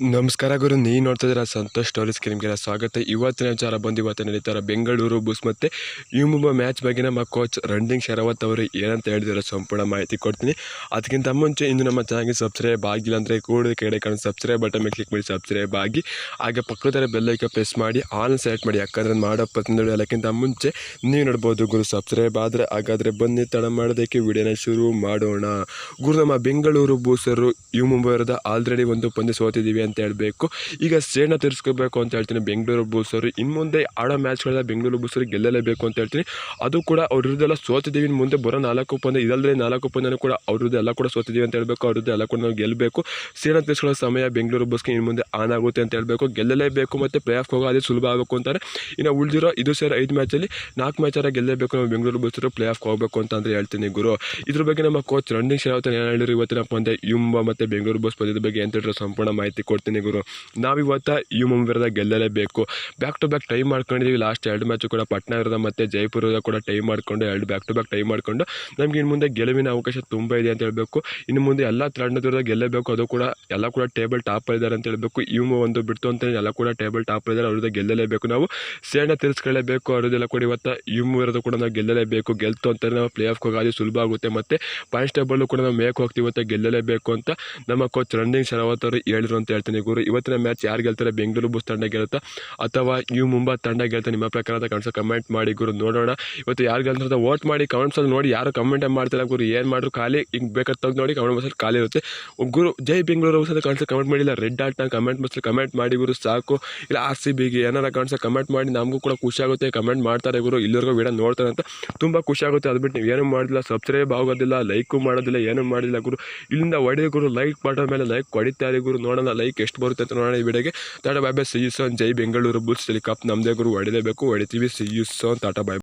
ನಮಸ್ಕಾರ ಗುರು ನೀ ನೋಡ್ತಾ ಇದ್ದೀರಾ ಸಂತೋಷ್ ಸ್ಟೋರೀಸ್ ನಿಮಗೆಲ್ಲ ಸ್ವಾಗತ. ಇವತ್ತಿನ ವಿಚಾರ ಬಂದು ಇವತ್ತು ನಡೀತಾರೆ. ಬೆಂಗಳೂರು ಬುಸ್ ಮತ್ತು ಯುಮುಂಬ ಮ್ಯಾಚ್ ಬಗ್ಗೆ ನಮ್ಮ ಕೋಚ್ ರಣದಿಂಗ್ ಶರಾವತ್ ಅವರು ಏನಂತ ಹೇಳಿದಾರೆ ಸಂಪೂರ್ಣ ಮಾಹಿತಿ ಕೊಡ್ತೀನಿ. ಅದಕ್ಕಿಂತ ಮುಂಚೆ ಇನ್ನು ನಮ್ಮ ಚಾನಲ್ಗೆ ಸಬ್ಸ್ಕ್ರೈಬ್ ಆಗಿಲ್ಲ ಅಂದರೆ ಕೂಡ ಕೆಡೆ ಕಾಣೋ ಸಬ್ಸ್ಕ್ರೈಬ್ ಬಟನ್ ಮೇಲೆ ಕ್ಲಿಕ್ ಮಾಡಿ ಸಬ್ಸ್ಕ್ರೈಬ್ ಆಗಿ. ಹಾಗೆ ಪಕ್ಕದಲ್ಲಿ ಬೆಲ್ಲೈಕ ಪ್ರೆಸ್ ಮಾಡಿ ಆನ್ ಸೆಲೆಕ್ಟ್ ಮಾಡಿ. ಯಾಕಂದ್ರೆ ಮಾಡೋ ಪ್ರತಿಯೊಂದು ಎಲ್ಲಕ್ಕಿಂತ ಮುಂಚೆ ನೀವು ನೋಡ್ಬೋದು ಗುರು ಸಬ್ಸ್ಕ್ರೈಬ್ ಆದರೆ ಹಾಗಾದರೆ ಬನ್ನಿ, ತಡ ಮಾಡೋದಕ್ಕೆ ವಿಡಿಯೋನ ಶುರು ಮಾಡೋಣ. ಗುರು, ನಮ್ಮ ಬೆಂಗಳೂರು ಬೂಸರು ಯು ಮುಂಬೈರದ ಆಲ್ರೆಡಿ ಒಂದು ಪಂದ್ಯ ಸೋತಿದ್ದೀವಿ ಅಂತ ಹೇಳಬೇಕು. ಈಗ ಸೇಣ ತೀರಿಸ್ಕೋಬೇಕು ಅಂತ ಹೇಳ್ತೀನಿ. ಬೆಂಗಳೂರು ಬೂಸರು ಇನ್ನು ಮುಂದೆ ಆಡೋ ಮ್ಯಾಚ್ಗಳೆಲ್ಲ ಬೆಂಗಳೂರು ಬೂಸರು ಗೆಲ್ಲಲೇಬೇಕು ಅಂತ ಹೇಳ್ತೀನಿ. ಅದು ಕೂಡ ಅವ್ರದ್ದೆಲ್ಲ ಸೋತಿದ್ದೀವಿ. ಇನ್ನು ಮುಂದೆ ಬರೋ ನಾಲ್ಕು ಪಂದ್ಯ ಇದಲ್ಲದೆ ನಾಲ್ಕು ಪಂದ್ಯನೂ ಕೂಡ ಅವ್ರದ್ದು ಎಲ್ಲ ಕೂಡ ಸೋತಿದ್ದೀವಿ ಅಂತ ಹೇಳಬೇಕು. ಅವ್ರದ್ದು ಎಲ್ಲ ಕೂಡ ನಾವು ಗೆಲ್ಲಬೇಕು ಸೇನ ತೀರಿಸ್ಕೊಳ್ಳೋ ಸಮಯ ಬೆಂಗಳೂರು ಬಸ್ಗೆ ಇನ್ನು ಮುಂದೆ ಆನ್ ಆಗುತ್ತೆ ಅಂತ ಹೇಳಬೇಕು. ಗೆಲ್ಲಲೇಬೇಕು ಮತ್ತು ಪ್ಲೇ ಆಫ್ ಹೋಗೋ ಅದೇ ಸುಲಭ ಆಗಬೇಕು ಅಂತಾರೆ. ಇನ್ನು ಉಳಿದಿರೋ ಇದು ಸೇರಿ ಐದು ಮ್ಯಾಚಲ್ಲಿ ನಾಲ್ಕು ಮ್ಯಾಚಾರ ಗೆಲ್ಲಬೇಕು ನಾವು ಬೆಂಗಳೂರು ಬಸ್ಸರು ಪ್ಲೇ ಆಫ್ ಹೋಗಬೇಕು ಅಂತ ಅಂದ್ರೆ ಹೇಳ್ತೀನಿ ಗುರು. ಇದ್ರ ಬಗ್ಗೆ ನಮ್ಮ ಕೋಚ್ ರನ್ನಿಂಗ್ ಶರಾವತ್ ಏನು ಹೇಳಿದ್ರು ಇವತ್ತಿನ ಪಂದ್ಯ? ಯುಂಬ ಮತ್ತು ಬೆಂಗಳೂರು ಬಸ್ ಪಂದ್ಯದ ಬಗ್ಗೆ ಅಂತ ಹೇಳಿದ್ರೆ? ಸಂಪೂರ್ಣ ಮಾಹಿತಿ ಕೊಡ್ತೀನಿ ಗುರು. ನಾವಿವತ್ತು ಯು ವಿರುದ್ಧ ಗೆಲ್ಲಲೇಬೇಕು. ಬ್ಯಾಕ್ ಟು ಬ್ಯಾಕ್ ಟೈ ಮಾಡ್ಕೊಂಡಿದ್ದೀವಿ ಲಾಸ್ಟ್ ಎರಡು ಮ್ಯಾಚು ಕೂಡ ಪಟ್ನಾ ವಿರುದ್ಧ ಮತ್ತು ಜೈಪುರದ ಕೂಡ ಟೈ ಮಾಡಿಕೊಂಡು ಎರಡು ಬ್ಯಾಕ್ ಟು ಬ್ಯಾಕ್ ಟೈಮ್ ಮಾಡಿಕೊಂಡು ನಮಗೆ ಇನ್ನು ಮುಂದೆ ಗೆಲುವಿನ ಅವಕಾಶ ತುಂಬ ಇದೆ ಅಂತ ಹೇಳಬೇಕು. ಇನ್ನು ಮುಂದೆ ಎಲ್ಲ ತಂಡದ ವಿರುದ್ಧ ಗೆಲ್ಲಬೇಕು. ಅದು ಕೂಡ ಎಲ್ಲ ಕೂಡ ಟೇಬಲ್ ಟಾಪ್ ಇದ್ದಾರೆ ಅಂತ ಹೇಳಬೇಕು. ಇವು ಒಂದು ಬಿಡ್ತು ಅಂತ ಎಲ್ಲ ಕೂಡ ಟೇಬಲ್ ಟಾಪ್ ಇದ್ದಾರೆ ಅವ್ರದ್ದು ಗೆಲ್ಲಲೇಬೇಕು. ನಾವು ಸೇಣ ತಿರ್ಸ್ಕೊಳ್ಳೇಬೇಕು. ಅವ್ರದ್ದೆಲ್ಲ ಕೂಡ ಇವತ್ತು ಇವು ವಿರುದ್ಧ ಕೂಡ ನಾವು ಗೆಲ್ಲಲೇಬೇಕು. ಗೆಲ್ತು ಅಂತ ನಾವು ಪ್ಲೇ ಹೋಗೋದು ಸುಲಭ ಆಗುತ್ತೆ. ಮತ್ತು ಪಾಯಿಂಟ್ಸ್ ಟೇಬಲ್ ಕೂಡ ನಾವು ಮೇಕ್ ಹೋಗ್ತೀವಿ. ಇವತ್ತು ಗೆಲ್ಲಲೇಬೇಕು ಅಂತ ನಮ್ಮ ಕೋಚ್ ರನ್ನಿಂಗ್ ಶರಾವತ್ ಅವರು ಹೇಳಿದ್ರು ಅಂತ ಹೇಳ್ತೀನಿ ಗುರು. ಇವತ್ತಿನ ಮ್ಯಾಚ್ ಯಾರು ಗೆಲ್ತಾರೆ? ಬೆಂಗಳೂರು ಬುಸ್ ತಂಡ ಗೆಲ್ಲುತ್ತಾ? ಅಥವಾ ಯು ಮುಂಬಾ ತಂಡ ಗೆಲ್ತಾ? ನಿಮ್ಮ ಪ್ರಕಾರ ಅಂತ ಕಾಣಿಸೋ ಕಮೆಂಟ್ ಮಾಡಿ ಗುರು. ನೋಡೋಣ. ಇವತ್ತು ಯಾರು ಗೆಲ್ತಾರೆ ವೋಟ್ ಮಾಡಿ ಕಮೆಂಟ್ಸಲ್ಲಿ ನೋಡಿ. ಯಾರು ಕಮೆಂಟ್ ಮಾಡ್ತಿಲ್ಲ ಗುರು. ಏನು ಮಾಡ್ರು? ಖಾಲಿ ಹಿಂಗೆ ಬೇಕಾದ ತೆಗ್ದು ನೋಡಿ. ಕಮೆಂಟ್ ಬಸ್ಸಲ್ಲಿ ಖಾಲಿ ಇರುತ್ತೆ. ಗುರು, ಜೈ ಬೆಂಗಳೂರು ಬಸ್ ಅಂತ ಕಾಣಿಸೋ ಕಮೆಂಟ್ ಮಾಡಿಲ್ಲ. ರೆಡ್ ಆರ್ಟ್ನ ಕಮೆಂಟ್ ಬಸ್ಸಲ್ಲಿ ಕಮೆಂಟ್ ಮಾಡಿ ಗುರು. ಸಾಕು. ಇಲ್ಲ ಆರ್ ಸಿ ಬಿಗೆ ಏನಾರ ಕಾಣಿಸೋ ಕಮೆಂಟ್ ಮಾಡಿ. ನಮಗೂ ಕೂಡ ಖುಷಿ ಆಗುತ್ತೆ. ಕಮೆಂಟ್ ಮಾಡ್ತಾರೆ ಗುರು. ಇಲ್ಲಿವರೆಗೂ ವಿಡಿಯೋ ನೋಡ್ತಾರೆ ಅಂತ ತುಂಬ ಖುಷಿ ಆಗುತ್ತೆ. ಅದು ಬಿಟ್ಟು ನೀವು ಏನೂ ಮಾಡಿಲ್ಲ ಸಬ್ಸ್ಕ್ರೈಬ್ ಆಗೋದಿಲ್ಲ ಲೈಕು ಮಾಡೋದಿಲ್ಲ. ಏನೂ ಮಾಡಿಲ್ಲ ಗುರು. ಇಲ್ಲಿಂದ ಹೊಡೆದ ಗುರು. ಲೈಕ್ ಬಟನ್ ಮೇಲೆ ಲೈಕ್ ಹೊಡಿತಾರೆ ಗುರು. ನೋಡೋಣ. ಲೈಕ್ ಎಷ್ಟು ಬರುತ್ತೆ ಅಂತ ನೋಡೋಣ ಈ ವಿಡಿಯೋಗೆ. Tata bye bye see you soon Jai Bengaluru, Bulls cup ನಮ್ಮದೇ ಗುರು, ಹೊಡಿಲೇಬೇಕು, ಹೊಡಿತೀವಿ. See you soon tata bye.